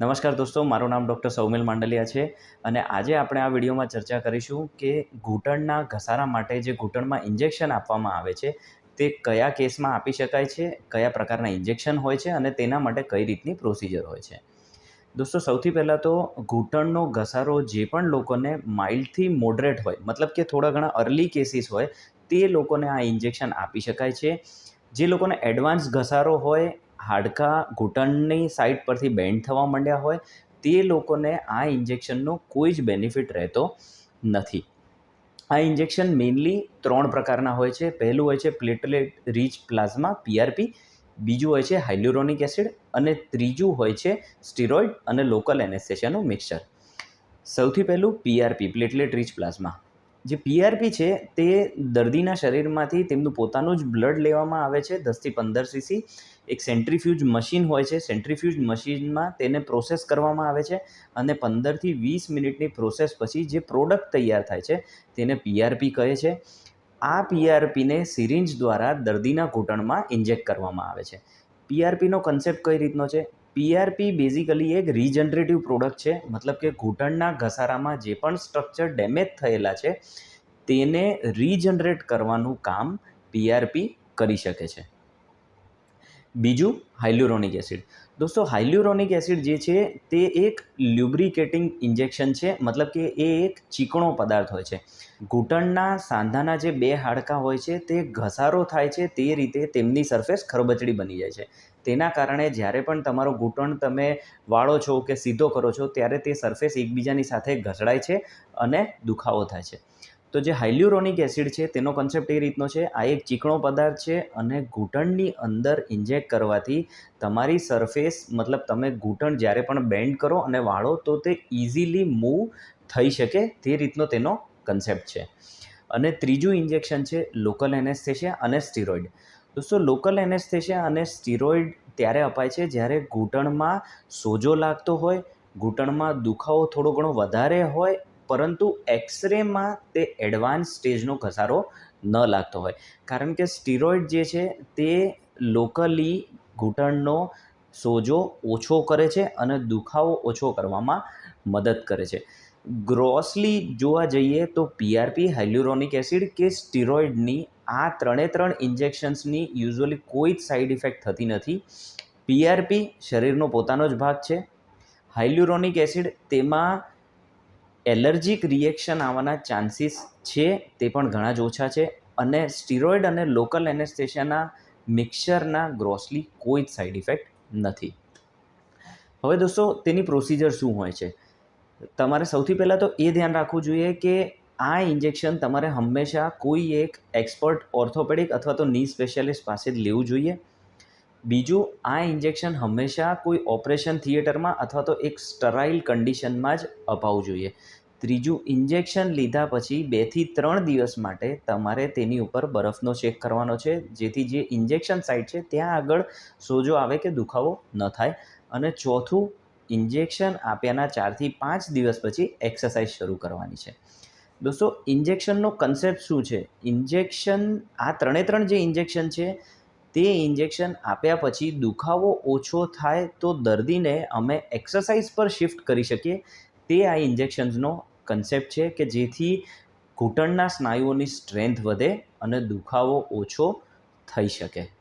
નમસ્કાર દોસ્તો, મારું નામ ડૉક્ટર સૌમિલ માંડલિયા છે અને આજે આપણે આ વિડીયોમાં ચર્ચા કરીશું કે ઘૂંટણના ઘસારા માટે જે ઘૂંટણમાં ઇન્જેક્શન આપવામાં આવે છે, તે કયા કેસમાં આપી શકાય છે, કયા પ્રકારના ઇન્જેક્શન હોય છે અને તેના માટે કઈ રીતની પ્રોસિજર હોય છે. દોસ્તો, સૌથી પહેલાં તો ઘૂંટણનો ઘસારો જે પણ લોકોને માઇલ્ડથી મોડરેટ હોય, મતલબ કે થોડા ઘણા અર્લી કેસીસ હોય, તે લોકોને આ ઇન્જેક્શન આપી શકાય છે. જે લોકોને એડવાન્સ ઘસારો હોય હાડકાં ઘૂંટણની સાઇડ પરથી બેન્ડ થવા માંડ્યા હોય, તે લોકોને આ ઇન્જેક્શનનો કોઈ જ બેનિફિટ રહેતો નથી. આ ઇન્જેક્શન મેઇનલી ત્રણ પ્રકારના હોય છે. પહેલું હોય છે પ્લેટલેટ રીચ પ્લાઝમા પીઆરપી બીજું હોય છે હાઇલ્યુરોનિક એસિડ અને ત્રીજું હોય છે સ્ટીરોઇડ અને લોકલ એનેસ્થેશિયાનું મિક્સચર સૌથી પહેલું પીઆરપી પ્લેટલેટ રીચ પ્લાઝમા જે પીઆરપી છે, તે દર્દીના શરીરમાંથી તેમનું પોતાનું જ બ્લડ લેવામાં આવે છે દસથી પંદર સીસી એક સેન્ટ્રીફ્યુજ મશીન હોય છે સેન્ટ્રીફ્યુજ મશીનમાં તેને પ્રોસેસ કરવામાં આવે છે અને પંદરથી વીસ મિનિટની પ્રોસેસ પછી જે પ્રોડક્ટ તૈયાર થાય છે, તેને પીઆરપી કહે છે. આ પીઆરપીને સિરિંજ દ્વારા દર્દીના ઘૂંટણમાં ઇન્જેક્ટ કરવામાં આવે છે. પીઆરપીનો કન્સેપ્ટ કઈ રીતનો છે? પીઆરપી બેઝિકલી એક રીજનરેટિવ પ્રોડક્ટ છે. મતલબ કે ઘૂંટણના ઘસારામાં જે પણ સ્ટ્રક્ચર ડેમેજ થયેલા છે, તેને રીજનરેટ કરવાનું કામ પીઆરપી કરી શકે છે. બીજું હાઇલ્યુરોનિક એસિડ દોસ્તો હાઇલ્યુરોનિક એસિડ જે છે, તે એક લ્યુબ્રિકેટિંગ ઇન્જેક્શન છે. મતલબ કે એ એક ચીકણો પદાર્થ હોય છે. ઘૂંટણના સાંધાના જે બે હાડકાં હોય છે, તે ઘસારો થાય છે, તે રીતે તેમની સરફેસ ખરબચડી બની જાય છે. તેના કારણે જ્યારે પણ તમારો ઘૂંટણ તમે વાળો છો કે સીધો કરો છો, ત્યારે તે સરફેસ એકબીજાની સાથે ઘસડાય છે અને દુખાવો થાય છે. તો જે હાઇલ્યુરોનિક એસિડ છે, તેનો કન્સેપ્ટ એ રીતનો છે, આ એક ચીકણો પદાર્થ છે અને ઘૂંટણની અંદર ઇન્જેક્ટ કરવાથી તમારી સરફેસ, મતલબ તમે ઘૂંટણ જ્યારે પણ બેન્ડ કરો અને વાળો, તો તે ઇઝીલી મૂવ થઈ શકે તે રીતનો તેનો કન્સેપ્ટ છે. અને ત્રીજું ઇન્જેક્શન છે, લોકલ એનેસ્થેશિયા અને સ્ટીરોઇડ. દોસ્તો લોકલ એનેસ્થેશિયા અને સ્ટીરોઇડ ત્યારે અપાય છે? જ્યારે ઘૂંટણમાં સોજો લાગતો હોય, ઘૂંટણમાં દુખાવો થોડો ઘણો વધારે હોય, પરંતુ એક્સરેમાં તે એડવાન્સ સ્ટેજનો ઘસારો ન લાગતો હોય. કારણ કે સ્ટીરોઇડ જે છે તે લોકલી ઘૂંટણનો સોજો ઓછો કરે છે અને દુખાવો ઓછો કરવામાં મદદ કરે છે. ગ્રોસલી જોવા જઈએ તો પીઆરપી હાઇલ્યુરોનિક એસિડ કે સ્ટીરોઇડની આ ત્રણે ત્રણ ઇન્જેક્શન્સની યુઝ્યુઅલી કોઈ જ સાઈડ ઇફેક્ટ થતી નથી. પીઆરપી શરીરનો પોતાનો જ ભાગ છે. હાઇલ્યુરોનિક એસિડ તેમાં એલર્જીક રિએક્શન આવવાના ચાન્સીસ છે, તે પણ ઘણા જ ઓછા છે. અને સ્ટીરોઇડ અને લોકલ એનેસ્થેશિયાના મિક્સરના ગ્રોસલી કોઈ જ સાઈડ ઇફેક્ટ નથી. હવે દોસ્તો, તેની પ્રોસિજર શું હોય છે? તમારે સૌથી પહેલાં તો એ ધ્યાન રાખવું જોઈએ કે આ ઇન્જેક્શન તમારે હંમેશા કોઈ એક એક્સપર્ટ ઓર્થોપેડિક અથવા તો ની સ્પેશિયાલિસ્ટ પાસે જ લેવું જોઈએ. બીજું, આ ઇન્જેક્શન હંમેશા કોઈ ઓપરેશન થિયેટરમાં અથવા તો એક સ્ટરાઇલ કન્ડિશનમાં જ અપાવવું જોઈએ. ત્રીજું ઇન્જેક્શન લીધા પછી બેથી ત્રણ દિવસ માટે તમારે તેની ઉપર બરફનો ચેક કરવાનો છે. જેથી જે ઇન્જેક્શન સાઇટ છે, ત્યાં આગળ સોજો આવે કે દુખાવો ન થાય. અને ચોથું ઇન્જેક્શન આપ્યાના ચારથી પાંચ દિવસ પછી એક્સરસાઇઝ શરૂ કરવાની છે. દોસ્તો ઇન્જેક્શનનો કન્સેપ્ટ શું છે? ઇન્જેક્શન આ ત્રણે ત્રણ જે ઇન્જેક્શન છે, તે ઇન્જેક્શન આપ્યા પછી દુખાવો ઓછો થાય તો દર્દીને અમે એક્સરસાઇઝ પર શિફ્ટ કરી શકીએ. તે આ ઇન્જેક્શન્સનો કન્સેપ્ટ છે કે જેથી ઘૂંટણના સ્નાયુઓની સ્ટ્રેન્થ વધે અને દુખાવો ઓછો થઈ શકે.